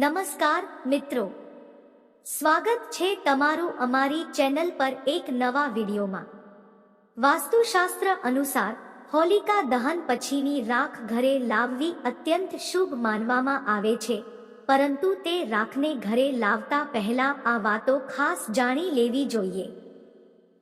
નમસ્કાર મિત્રો. સ્વાગત છે તમારું અમારી ચેનલ પર એક નવા વિડીયોમાં. વાસ્તુશાસ્ત્ર અનુસાર, હોલિકા દહન પછીની રાખ ઘરે લાવવી અત્યંત શુભ માનવામાં આવે છે, પરંતુ તે રાખને ઘરે લાવતા પહેલા આ વાતો ખાસ જાણી લેવી જોઈએ.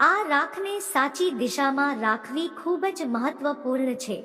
આ રાખને સાચી દિશામાં રાખવી ખૂબ જ મહત્વપૂર્ણ છે.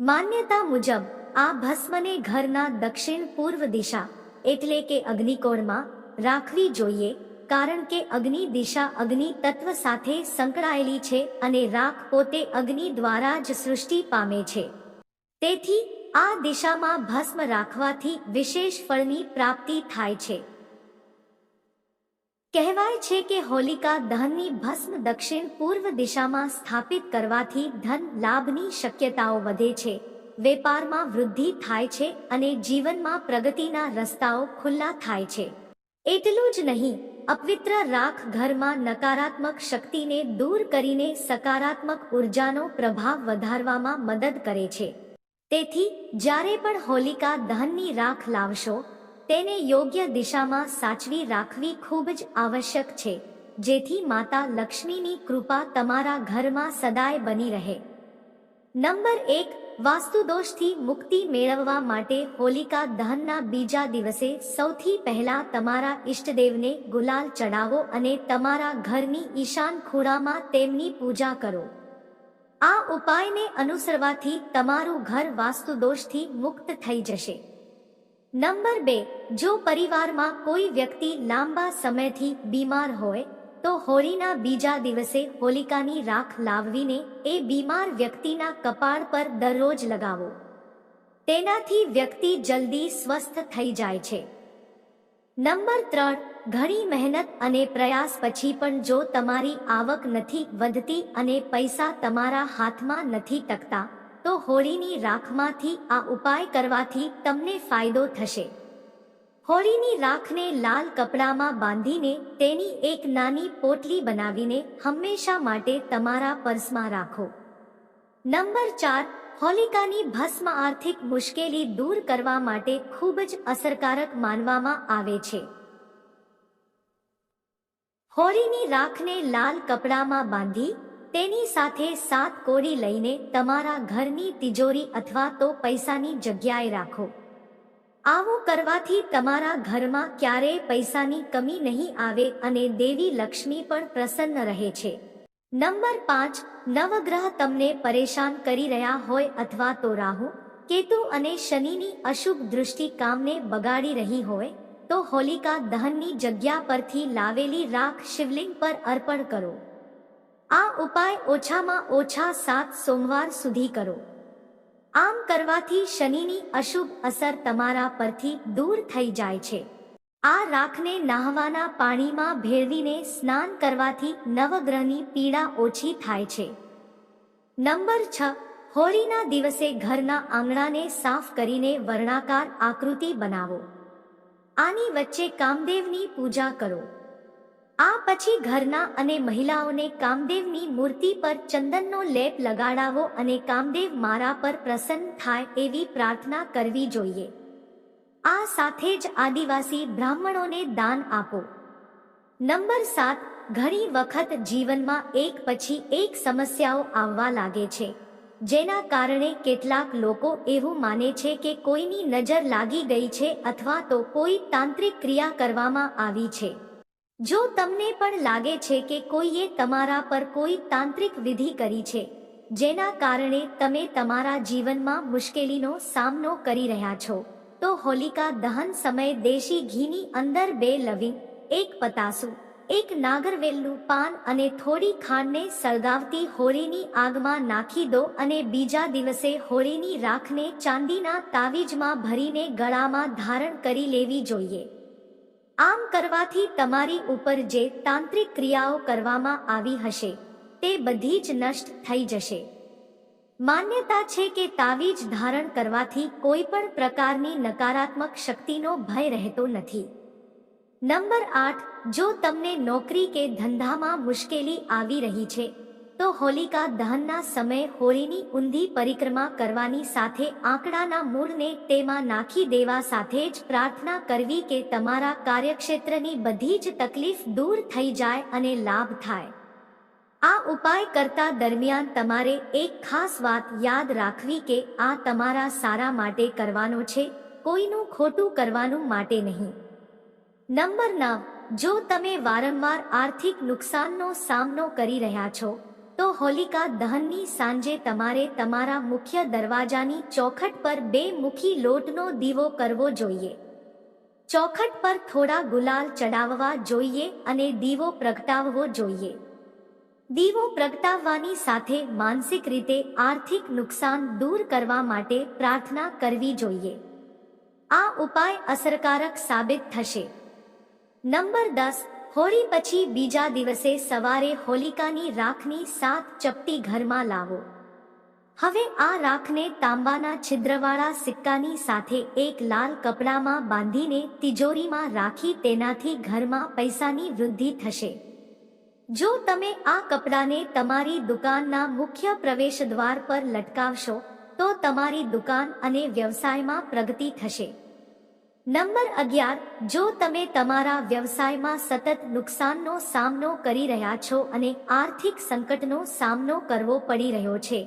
માન્યતા મુજબ આ ભસ્મને ઘરના દક્ષિણ પૂર્વ દિશા, એટલે કે અગ્નિકોણમાં, રાખવી જોઈએ, કારણ કે અગ્નિ દિશા અગ્નિ તત્વ સાથે સંકળાયેલી છે અને રાખ પોતે અગ્નિ દ્વારા જ સૃષ્ટિ પામે છે. તેથી, આ દિશામાં ભસ્મ રાખવાથી વિશેષ ફળની પ્રાપ્તિ થાય છે. કહેવાય છે કે હોલિકા દહનની ભસ્મ દક્ષિણ પૂર્વ દિશામાં સ્થાપિત કરવાથી ધન લાભની શક્યતાઓ વધે છે. વેપારમાં વૃદ્ધિ થાય છે અને જીવનમાં પ્રગતિના રસ્તાઓ ખુલ્લા થાય છે. એટલું જ નહીં, અપવિત્ર રાખ ઘરમાં નકારાત્મક શક્તિને દૂર કરીને સકારાત્મક ઉર્જાનો પ્રભાવ વધારવામાં મદદ કરે છે. તેથી, જ્યારે પણ હોલિકા દહનની રાખ લાવશો, તેને યોગ્ય દિશામાં સાચવી રાખવી ખૂબ જ આવશ્યક છે, જેથી માતા લક્ષ્મીની કૃપા તમારા ઘરમાં સદાય બની રહે. નંબર એક વાસ્તુદોષથી મુક્તિ મેળવવા માટે હોલિકા દહનના બીજા દિવસે સૌથી પહેલા તમારા ઈષ્ટદેવને ગુલાલ ચડાવો અને તમારા ઘરની ઈશાન ખૂણામાં તેમની પૂજા કરો. આ ઉપાયને અનુસરવાથી તમારું ઘર વાસ્તુદોષથી મુક્ત થઈ જશે. નંબર બે, જો પરિવારમાં કોઈ વ્યક્તિ લાંબા સમયથી બીમાર હોય તો હોળીના બીજા દિવસે હોલિકાની રાખ લાવવીને એ બીમાર વ્યક્તિના કપાળ પર દરરોજ લગાવો. તેનાથી વ્યક્તિ જલ્દી સ્વસ્થ થઈ જાય છે. નંબર ત્રણ, ઘણી મહેનત અને પ્રયાસ પછી પણ જો તમારી આવક નથી વધતી અને પૈસા તમારા હાથમાં નથી ટકતા, તો હોળીની રાખમાંથી આ ઉપાય કરવાથી તમને ફાયદો થશે. હોળીની રાખને લાલ કપડામાં બાંધીને તેની એક નાની પોટલી બનાવીને હંમેશા માટે તમારા પર્સમાં રાખો. નંબર ચાર, હોલિકાની ભસ્મ આર્થિક મુશ્કેલી દૂર કરવા માટે ખૂબ જ અસરકારક માનવામાં આવે છે. હોળીની રાખને લાલ કપડામાં બાંધી તેની સાથે સાત કોરી લઈને તમારા ઘરની તિજોરી અથવા તો પૈસાની જગ્યાએ રાખો. આવું કરવાથી તમારા ઘરમાં ક્યારેય પૈસાની કમી નહીં આવે અને દેવી લક્ષ્મી પણ પ્રસન્ન રહે છે. નંબર પાંચ, નવગ્રહ તમને પરેશાન કરી રહ્યા હોય અથવા તો રાહુ, કેતુ અને શનિની અશુભ દૃષ્ટિ કામને બગાડી રહી હોય, તો હોલિકા દહનની જગ્યા પરથી લાવેલી રાખ શિવલિંગ પર અર્પણ કરો. આ ઉપાય ઓછામાં ઓછા સાત સોમવાર સુધી કરો. આમ કરવાથી શનિની અશુભ અસર તમારા પરથી દૂર થઈ જાય છે. આ રાખને નાહવાના પાણીમાં ભેળવીને સ્નાન કરવાથી નવગ્રહની પીડા ઓછી થાય છે. નંબર છ. હોળીના દિવસે ઘરના આંગણાને સાફ કરીને વર્ણાકાર આકૃતિ બનાવો. આની વચ્ચે કામદેવની પૂજા કરો. આ પછી ઘરના અને મહિલાઓને કામદેવની મૂર્તિ પર ચંદનનો લેપ લગાડાવો અને કામદેવ મારા પર પ્રસન્ન થાય એવી પ્રાર્થના કરવી જોઈએ. આ સાથે જ આદિવાસી બ્રાહ્મણોને દાન આપો. નંબર સાત, ઘણી વખત જીવનમાં એક પછી એક સમસ્યાઓ આવવા લાગે છે, જેના કારણે કેટલાક લોકો એવું માને છે કે કોઈની નજર લાગી ગઈ છે અથવા તો કોઈ તાંત્રિક ક્રિયા કરવામાં આવી છે. જો તમને પણ લાગે છે કે કોઈએ તમારા પર કોઈ તાંત્રિક વિધિ કરી છે, જેના કારણે તમે તમારા જીવનમાં મુશ્કેલીનો સામનો કરી રહ્યા છો, તો હોલિકા દહન સમયે દેશી ઘીની અંદર બે લવિંગ, એક પતાસું, એક નાગરવેલનું પાન અને થોડી ખાંડને સળગાવતી હોળીની આગમાં નાખી દો અને બીજા દિવસે હોળીની રાખને ચાંદીના તાવીજમાં ભરીને ગળામાં ધારણ કરી લેવી જોઈએ. કરવાથી તમારી ઉપર જે તાંત્રિક ક્રિયાઓ કરવામાં આવી હશે, તે બધી જ નષ્ટ થઈ જશે. માન્યતા છે કે તાવીજ ધારણ કરવાથી કોઈ પણ પ્રકારની નકારાત્મક શક્તિનો ભય રહેતો નથી. નંબર આઠ, જો તમને નોકરી કે ધંધામાં મુશ્કેલી આવી રહી છે તો હોલિકા દહનના સમયે હોળીની ઊંધી પરિક્રમા કરવાની સાથે આંકડાના મૂળને તેમાં નાખી દેવા સાથે જ પ્રાર્થના કરવી કે તમારા કાર્યક્ષેત્રની બધી જ તકલીફ દૂર થઈ જાય અને લાભ થાય. આ ઉપાય કરતા દરમિયાન તમારે એક ખાસ વાત યાદ રાખવી કે આ તમારા સારા માટે કરવાનો છે, કોઈનું ખોટું કરવાનું માટે નહીં. નંબર નવ, જો તમે વારંવાર આર્થિક નુકસાનનો સામનો કરી રહ્યા છો હોલિકા દહનની સાંજે તમારે તમારા મુખ્ય દરવાજાની ચોખટ પર બે મુખી લોટનો દીવો કરવો જોઈએ. ચોખટ પર થોડા ગુલાલ ચડાવવા જોઈએ અને દીવો પ્રગટાવવો જોઈએ. દીવો પ્રગટાવવાની સાથે માનસિક રીતે આર્થિક નુકસાન દૂર કરવા માટે પ્રાર્થના કરવી જોઈએ. આ ઉપાય અસરકારક સાબિત થશે. નંબર દસ હોળી પછી બીજા દિવસે સવારે હોલિકાની રાખની સાત ચપટી ઘરમાં લાવો. હવે આ રાખને તાંબાના છિદ્રવાળા સિક્કાની સાથે એક લાલ કપડામાં બાંધીને તિજોરીમાં રાખી તેનાથી ઘરમાં પૈસાની વૃદ્ધિ થશે. જો તમે આ કપડાને તમારી દુકાનના મુખ્ય પ્રવેશ દ્વાર પર લટકાવશો, તો તમારી દુકાન અને વ્યવસાયમાં પ્રગતિ થશે. નંબર અગિયાર, જો તમે તમારા વ્યવસાયમાં સતત નુકસાનનો સામનો કરી રહ્યા છો અને આર્થિક સંકટનો સામનો કરવો પડી રહ્યો છે,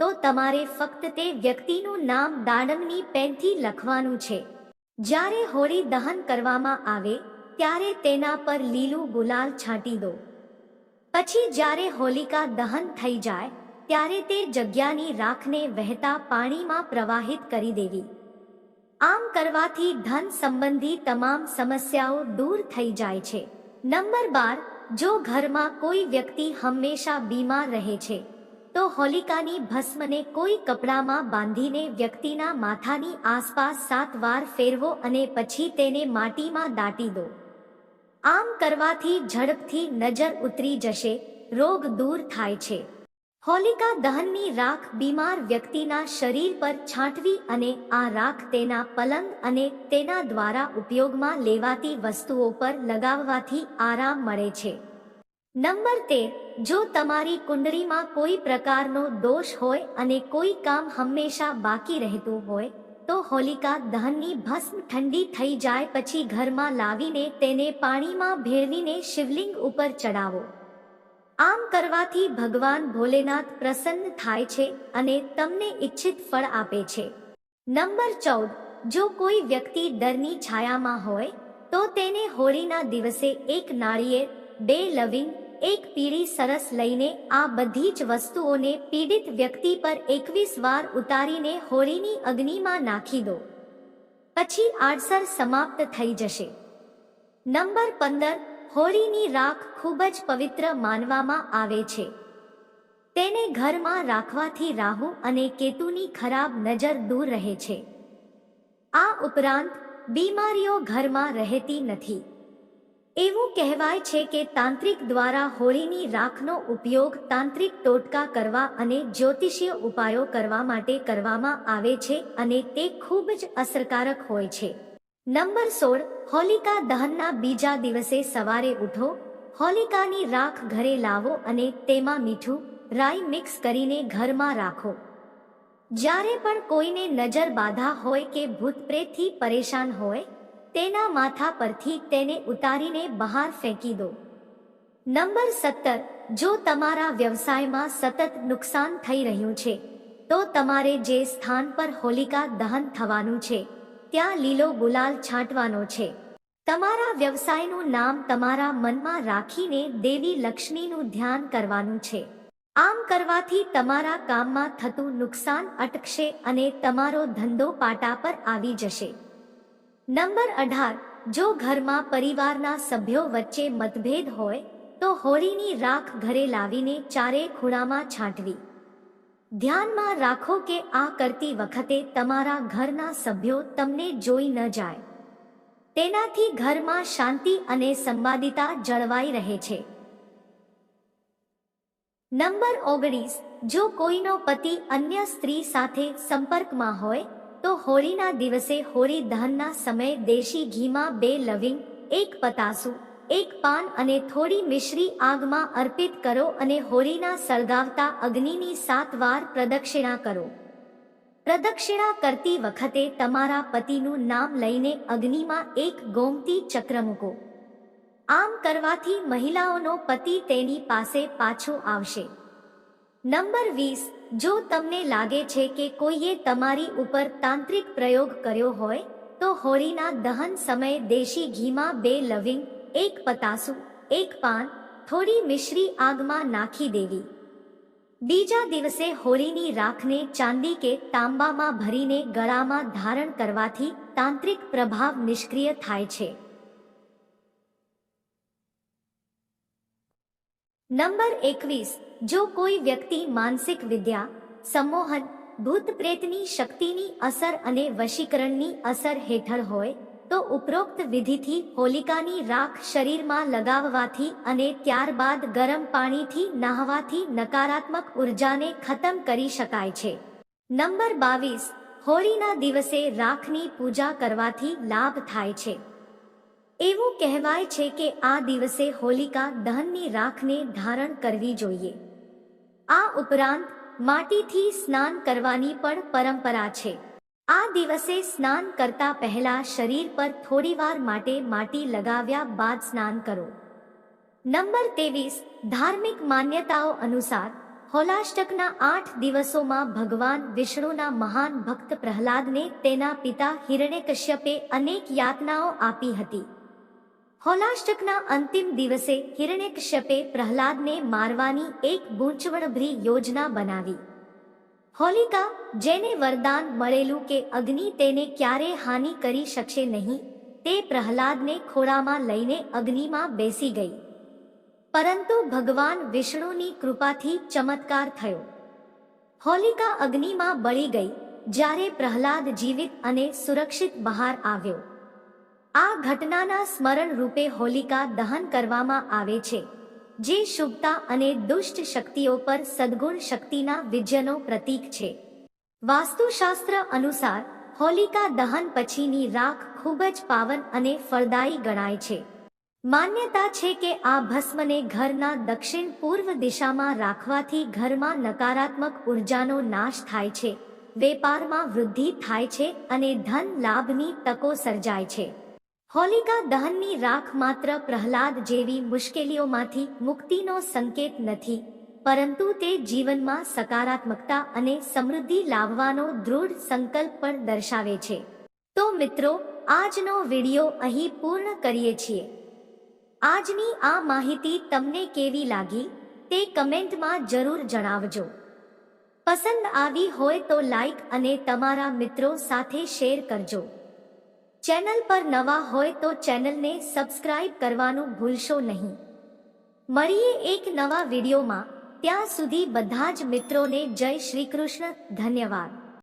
તો તમારે ફક્ત તે વ્યક્તિનું નામ દાડમની પેનથી લખવાનું છે. જ્યારે હોળી દહન કરવામાં આવે, ત્યારે તેના પર લીલું ગુલાલ છાંટી દો. પછી જ્યારે હોલિકા દહન થઈ જાય, ત્યારે તે જગ્યાની રાખને વહેતા પાણીમાં પ્રવાહિત કરી દેવી. આમ કરવાથી ધન સંબંધી તમામ સમસ્યાઓ દૂર થઈ જાય છે. નંબર બાર, જો ઘરમાં કોઈ વ્યક્તિ હંમેશા બીમાર રહે છે, તો હોલિકાની ભસ્મને કોઈ કપડામાં બાંધીને વ્યક્તિના માથાની આસપાસ સાત વાર ફેરવો અને પછી તેને માટીમાં દાટી દો. આમ કરવાથી ઝડપથી નજર ઉતરી જશે, રોગ દૂર થાય છે. હોલિકા દહનની રાખ બીમાર વ્યક્તિના શરીર પર છાંટવી અને આ રાખ તેના પલંગ અને તેના દ્વારા ઉપયોગમાં લેવાતી વસ્તુઓ પર લગાવવાથી આરામ મળે છે. નંબર તેર, જો તમારી કુંડળીમાં કોઈ પ્રકારનો દોષ હોય અને કોઈ કામ હંમેશા બાકી રહેતું હોય, તો હોલિકા દહનની ભસ્મ ઠંડી થઈ જાય પછી ઘરમાં લાવીને તેને પાણીમાં ભેળવીને શિવલિંગ ઉપર ચડાવો આમ કરવાથી ભગવાન ભોલેનાથ પ્રસન્ન થાય છે અને તમને ઈચ્છિત ફળ આપે છે. નંબર ચૌદ, જો કોઈ વ્યક્તિ ડરની છાયામાં હોય, તો તેને હોળીના દિવસે એક નાળિયેર, બે લવિંગ, એક પીળી સરસ લઈને આ બધી જ વસ્તુઓને પીડિત વ્યક્તિ પર એકવીસ વાર ઉતારીને હોળીની અગ્નિમાં નાખી દો. પછી આડસર સમાપ્ત થઈ જશે. નંબર પંદર હોળીની રાખ ખૂબ જ પવિત્ર માનવામાં આવે છે. તેને ઘરમાં રાખવાથી રાહુ અને કેતુની ખરાબ નજર દૂર રહે છે. આ ઉપરાંત, બીમારીઓ ઘરમાં રહેતી નથી. એવું કહેવાય છે કે તાંત્રિક દ્વારા હોળીની રાખનો ઉપયોગ તાંત્રિક ટોટકા કરવા અને જ્યોતિષીય ઉપાયો કરવા માટે કરવામાં આવે છે અને તે ખૂબ જ અસરકારક હોય છે. નંબર સોળ, હોલિકા દહનના બીજા દિવસે સવારે ઉઠો, હોલિકાની રાખ ઘરે લાવો અને તેમાં મીઠું, રાઈ મિક્સ કરીને ઘરમાં રાખો. જ્યારે પણ કોઈને નજર બાધા હોય કે ભૂતપ્રેતથી પરેશાન હોય, તેના માથા પરથી તેને ઉતારીને બહાર ફેંકી દો. નંબર સત્તર, જો તમારા વ્યવસાયમાં સતત નુકસાન થઈ રહ્યું છે, તો તમારે જે સ્થાન પર હોલિકા દહન થવાનું છે ત્યાં લીલો ગુલાલ છાંટવાનો છે. તમારા વ્યવસાયનું નામ તમારા મનમાં રાખીને દેવી લક્ષ્મીનું ધ્યાન કરવાનું છે. આમ કરવાથી તમારા કામમાં થતું નુકસાન અટકશે અને તમારો ધંધો પાટા પર આવી જશે. નંબર અઢાર. જો ઘરમાં પરિવારના સભ્યો વચ્ચે મતભેદ હોય, તો હોળીની રાખ ઘરે લાવીને ચારે ખૂણામાં છાંટવી. ધ્યાનમાં રાખો કે આ કરતી વખતે તમારા ઘરના સભ્યો તમને જોઈ ન જાય. તેનાથી ઘરમાં શાંતિ અને સંવાદિતા જળવાઈ રહે છે. નંબર ઓગણીસ. જો કોઈનો પતિ અન્ય સ્ત્રી સાથે સંપર્કમાં હોય, તો હોળીના દિવસે હોળી દહનના સમયે દેશી ઘીમાં બે લવિંગ, એક પતાસું એક પાન અને થોડી મિશ્રી આગમાં અર્પિત કરો અને હોળીના સળગાવતા અગ્નિની સાત વાર પ્રદક્ષિણા કરો. પ્રદક્ષિણા કરતી વખતે તમારા પતિનું નામ લઈને અગ્નિમાં એક ગોમતી ચક્ર મૂકો. આમ કરવાથી મહિલાઓનો પતિ તેની પાસે પાછો આવશે. નંબર વીસ, જો તમને લાગે છે કે કોઈએ તમારી ઉપર તાંત્રિક પ્રયોગ કર્યો હોય, તો હોળીના દહન સમયે દેશી ઘીમાં બે લવિંગ એક પતાસું, એક પાન, થોડી મિશ્રી આગમાં નાખી દેવી. બીજા દિવસે હોળીની રાખને ચાંદી કે તાંબામાં ભરીને ગળામાં ધારણ કરવાથી તાંત્રિક પ્રભાવ નિષ્ક્રિય થાય છે. નંબર એકવીસ, જો કોઈ વ્યક્તિ માનસિક વિદ્યા, સંમોહન, ભૂત પ્રેતની શક્તિની અસર અને વશીકરણની અસર હેઠળ હોય તો ઉપરોક્ત વિધિથી હોલિકાની રાખ શરીરમાં લગાવવાથી અને ત્યારબાદ ગરમ પાણીથી નહાવાથી નકારાત્મક ઉર્જાને ખતમ કરી શકાય છે. નંબર બાવીસ, હોળીના દિવસે રાખની પૂજા કરવાથી લાભ થાય છે. એવું કહેવાય છે કે આ દિવસે હોલિકા દહનની રાખને ધારણ કરવી જોઈએ. આ ઉપરાંત, માટીથી સ્નાન કરવાની પણ પરંપરા છે. આ દિવસે સ્નાન કરતા પહેલા શરીર પર થોડીવાર માટે માટી લગાવ્યા બાદ સ્નાન કરો. નંબર ત્રેવીસ, ધાર્મિક માન્યતાઓ અનુસાર, હોલાષ્ટકના આઠ દિવસોમાં ભગવાન વિષ્ણુના મહાન ભક્ત પ્રહલાદને તેના પિતા હિરણ્યકશ્યપે અનેક યાતનાઓ આપી હતી. હોલાષ્ટકના અંતિમ દિવસે હિરણ્યકશ્યપે પ્રહલાદને મારવાની એક ગૂંચવણભરી યોજના બનાવી. હોલિકા, જેને વરદાન મળેલું કે અગ્નિ તેને ક્યારે હાનિ કરી શકશે નહીં, તે પ્રહલાદને ખોળામાં લઈને અગ્નિમાં બેસી ગઈ. પરંતુ ભગવાન વિષ્ણુની કૃપાથી ચમત્કાર થયો. હોલિકા અગ્નિમાં બળી ગઈ, જ્યારે પ્રહલાદ જીવિત અને સુરક્ષિત બહાર આવ્યો. આ ઘટનાના સ્મરણ રૂપે હોલિકા દહન કરવામાં આવે છે. જે શુભતા અને દુષ્ટ શક્તિઓ પર સદગુણ શક્તિના વિજયનો પ્રતીક છે. વાસ્તુશાસ્ત્ર અનુસાર, હોલિકા દહન પછીની રાખ ખૂબ જ પાવન અને ફળદાયી ગણાય છે. માન્યતા છે કે આ ભસ્મને ઘરના દક્ષિણ પૂર્વ દિશામાં રાખવાથી ઘરમાં નકારાત્મક ઉર્જાનો નાશ થાય છે. વેપારમાં વૃદ્ધિ થાય છે અને ધન લાભની તકો સર્જાય છે. હોલિકા દહનની રાખ માત્ર પ્રહલાદ જેવી મુશ્કેલીઓમાંથી મુક્તિનો સંકેત નથી, પરંતુ તે જીવનમાં સકારાત્મકતા અને સમૃદ્ધિ લાવવાનો દૃઢ સંકલ્પ પણ દર્શાવે છે. તો મિત્રો, આજનો વીડિયો અહીં પૂર્ણ કરીએ છીએ. આજની આ માહિતી તમને કેવી લાગી, તે કમેન્ટમાં જરૂર જણાવજો. પસંદ આવી હોય તો લાઈક અને તમારા મિત્રો સાથે શેર કરજો. ચેનલ પર નવા હોય તો ચેનલને સબસ્ક્રાઇબ કરવાનું ભૂલશો નહીં. મળીએ એક નવા વિડીયોમાં. ત્યાં સુધી બધા જ મિત્રોને જય શ્રી કૃષ્ણ. ધન્યવાદ.